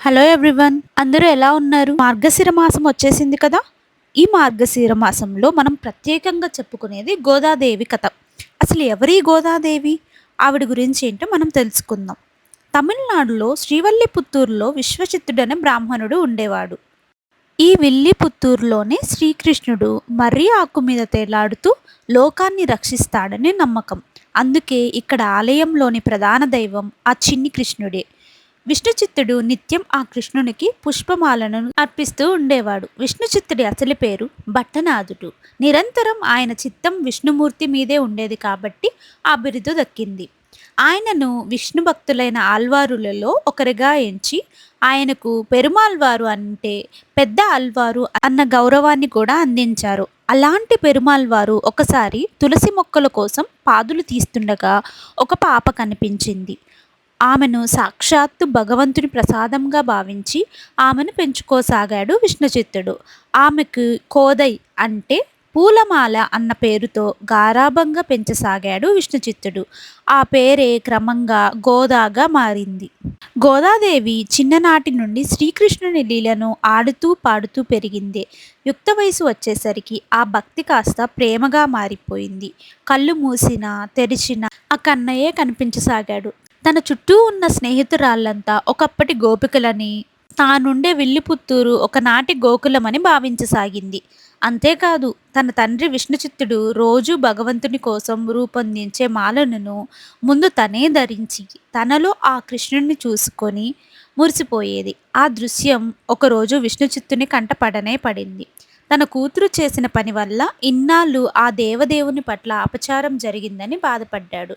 Hello everyone అందరూ ఎలా ఉన్నారు? మార్గశిర మాసం వచ్చేసింది కదా? ఈ మార్గశిర మాసంలో మనం ప్రత్యేకంగా చెప్పుకునేది గోదాదేవి కథ. అసలు ఎవరి గోదాదేవి? ఆవిడ గురించి ఏంటో మనం తెలుసుకుందాం. తమిళనాడులో శ్రీవల్లిపుత్తూరులో విశ్వచిత్తుడనే బ్రాహ్మణుడు ఉండేవాడు. ఈ విల్లిపుత్తూరులోనే శ్రీకృష్ణుడు మర్రి ఆకు మీద తేలాడుతూ లోకాన్ని రక్షిస్తాడని నమ్మకం. అందుకే ఇక్కడ ఆలయంలోని ప్రధాన దైవం ఆ చిన్ని కృష్ణుడే. విష్ణుచిత్తుడు నిత్యం ఆ కృష్ణునికి పుష్పమాలను అర్పిస్తూ ఉండేవాడు. విష్ణుచిత్తుడి అసలు పేరు భట్టనాథుడు. నిరంతరం ఆయన చిత్తం విష్ణుమూర్తి మీదే ఉండేది కాబట్టి ఆ బిరుదు దక్కింది. ఆయనను విష్ణు భక్తులైన ఆల్వారులలో ఒకరిగా ఎంచి ఆయనకు పెరుమాల్వారు అంటే పెద్ద ఆల్వారు అన్న గౌరవాన్ని కూడా అందించారు. అలాంటి పెరుమాల్వారు ఒకసారి తులసి మొక్కల కోసం పాదులు తీస్తుండగా ఒక పాప కనిపించింది. ఆమెను సాక్షాత్తు భగవంతుని ప్రసాదంగా భావించి ఆమెను పెంచుకోసాగాడు విష్ణుచిత్తుడు. ఆమెకు కోదై అంటే పూలమాల అన్న పేరుతో గారాభంగా పెంచసాగాడు విష్ణుచిత్తుడు. ఆ పేరే క్రమంగా గోదాగా మారింది. గోదాదేవి చిన్ననాటి నుండి శ్రీకృష్ణుని లీలను ఆడుతూ పాడుతూ పెరిగింది. యుక్త వయసు వచ్చేసరికి ఆ భక్తి కాస్త ప్రేమగా మారిపోయింది. కళ్ళు మూసినా తెరిచిన ఆ కన్నయ్యే కనిపించసాగాడు. తన చుట్టూ ఉన్న స్నేహితురాళ్ళంతా ఒకప్పటి గోపికలని తానుండే విల్లిపుత్తూరు ఒకనాటి గోకులమని భావించసాగింది. అంతేకాదు తన తండ్రి విష్ణుచిత్తుడు రోజు భగవంతుని కోసం రూపొందించే మాలను ముందు తనే ధరించి తనలో ఆ కృష్ణుడిని చూసుకొని మురిసిపోయేది. ఆ దృశ్యం ఒకరోజు విష్ణుచిత్తుని కంటపడనే పడింది. తన కూతురు చేసిన పని వల్ల ఇన్నాళ్ళు ఆ దేవదేవుని పట్ల అపచారం జరిగిందని బాధపడ్డాడు.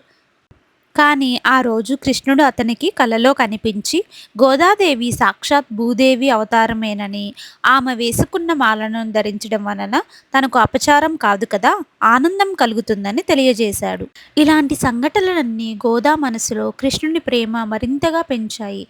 కానీ ఆ రోజు కృష్ణుడు అతనికి కలలో కనిపించి గోదాదేవి సాక్షాత్ భూదేవి అవతారమేనని ఆమె వేసుకున్న మాలను ధరించడం వలన తనకు అపచారం కాదు కదా ఆనందం కలుగుతుందని తెలియజేశాడు. ఇలాంటి సంఘటనలన్నీ గోదా మనసులో కృష్ణుని ప్రేమ మరింతగా పెంచాయి.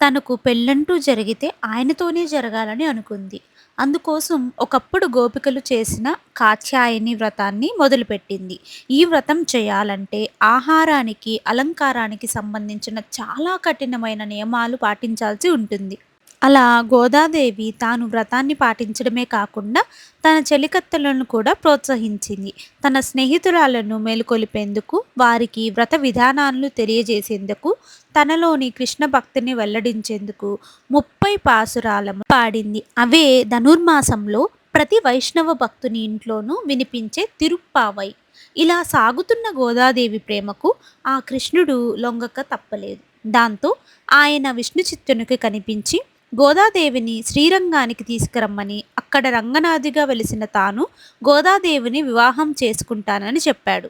తనకు పెళ్ళంటూ జరిగితే ఆయనతోనే జరగాలని అనుకుంది. అందుకోసం ఒకప్పుడు గోపికలు చేసిన కాత్యాయని వ్రతాన్ని మొదలుపెట్టింది. ఈ వ్రతం చేయాలంటే ఆహారానికి అలంకారానికి సంబంధించిన చాలా కఠినమైన నియమాలు పాటించాల్సి ఉంటుంది. అలా గోదాదేవి తాను వ్రతాన్ని పాటించడమే కాకుండా తన చెలికత్తలను కూడా ప్రోత్సహించింది. తన స్నేహితురాలను మేలుకొలిపేందుకు వారికి వ్రత విధానాలను తెలియజేసేందుకు తనలోని కృష్ణ భక్తిని వెల్లడించేందుకు ముప్పై పాసురాలము పాడింది. అవే ధనుర్మాసంలో ప్రతి వైష్ణవ భక్తుని ఇంట్లోనూ వినిపించే తిరుప్పావై. ఇలా సాగుతున్న గోదాదేవి ప్రేమకు ఆ కృష్ణుడు లొంగక తప్పలేదు. దాంతో ఆయన విష్ణు చిత్తునికి కనిపించి గోదాదేవిని శ్రీరంగానికి తీసుకురమ్మని అక్కడ రంగనాథిగా వెలిసిన తాను గోదాదేవిని వివాహం చేసుకుంటానని చెప్పాడు.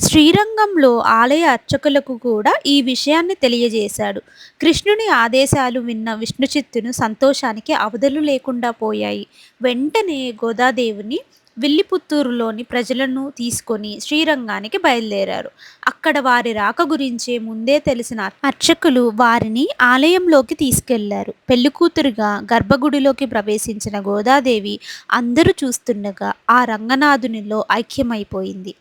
శ్రీరంగంలో ఆలయ అర్చకులకు కూడా ఈ విషయాన్ని తెలియజేశాడు. కృష్ణుని ఆదేశాలు విన్న విష్ణుచిత్తును సంతోషానికి అవధులు లేకుండా పోయాయి. వెంటనే గోదాదేవిని విల్లిపుత్తూరులోని ప్రజలను తీసుకొని శ్రీరంగానికి బయలుదేరారు. అక్కడ వారి రాక గురించి ముందే తెలిసిన అర్చకులు వారిని ఆలయంలోకి తీసుకెళ్ళారు. పెళ్ళికూతురుగా గర్భగుడిలోకి ప్రవేశించిన గోదాదేవి అందరూ చూస్తుండగా ఆ రంగనాథునిలో ఐక్యమైపోయింది.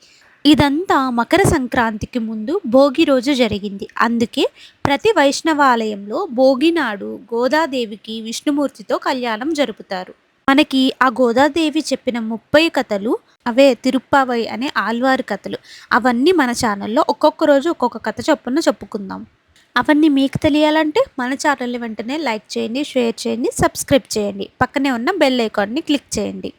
ఇదంతా మకర సంక్రాంతికి ముందు భోగి రోజు జరిగింది. అందుకే ప్రతి వైష్ణవాలయంలో భోగి నాడు గోదాదేవికి విష్ణుమూర్తితో కళ్యాణం జరుపుతారు. మనకి ఆ గోదాదేవి చెప్పిన ముప్పై కథలు అవే తిరుప్పావై అనే ఆల్వారి కథలు. అవన్నీ మన ఛానల్లో ఒక్కొక్క రోజు ఒక్కొక్క కథ చొప్పున చెప్పుకుందాం. అవన్నీ మీకు తెలియాలంటే మన ఛానల్ని వెంటనే లైక్ చేయండి షేర్ చేయండి సబ్స్క్రైబ్ చేయండి. పక్కనే ఉన్న బెల్ ఐకాన్ని క్లిక్ చేయండి.